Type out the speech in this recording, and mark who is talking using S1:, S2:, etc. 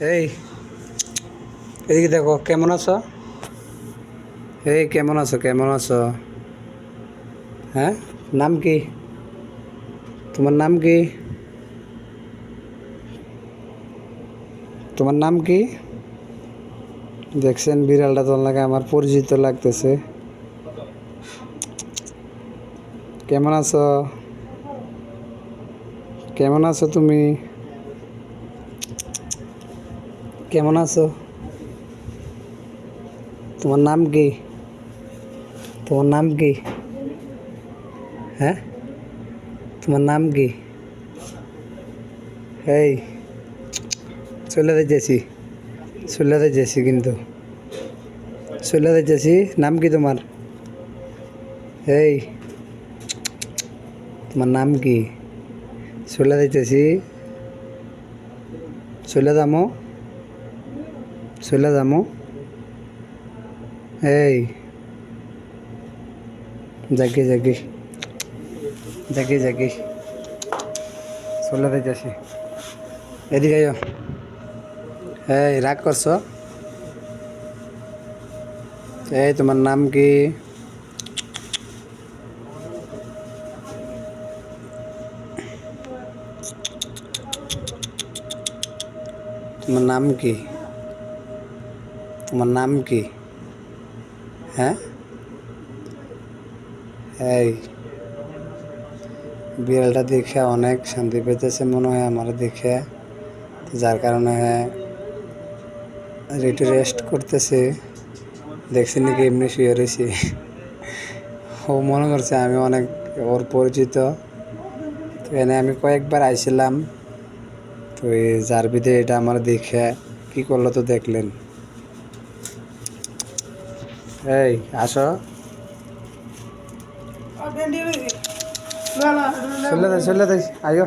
S1: এই এদিকে দেখো, কেমন আছো? এই, কেমন আছো কেমন আছো? হ্যাঁ? নাম কি? তোমার নাম কি? তোমার নাম কি? দেখছেন, বিড়ালটা তো লাগে আমার পরিচিত লাগতেছে। কেমন আছো? কেমন আছো তুমি? কেমন আছো? তোমার নাম কি? তোমার নাম কি? হ্যাঁ? তোমার নাম কি? এই, চলে যাচ্ছি চলে যাচ্ছি কিন্তু। চলে যাচ্ছি নাম কি তোমার? এই, তোমার নাম কি? চলে যাইতেছি, চলে যামো। চলে যামো। এই জাগি জাগি জাগি জাগি চলে যাইতেছি এদিকে এই, রাগ করছ? এই তোমার নাম কি? তোমার নাম কি? তোমার নাম কি? হ্যাঁ? এই, বিড়ালটা দেখে অনেক শান্তি পেতেছে মনে হয় আমার দেখে। যার কারণে একটু রেস্ট করতেছে। দেখছি নাকি এমনি শুয়ে রয়েছি। ও মনে করছে আমি অনেক ওর পরিচিত। তো এনে আমি কয়েকবার আইছিলাম। তো এই যার বিধে এটা আমার দেখে, কি করল তো দেখলেন। এই আসো। চলে যাই চলে যাই আইও।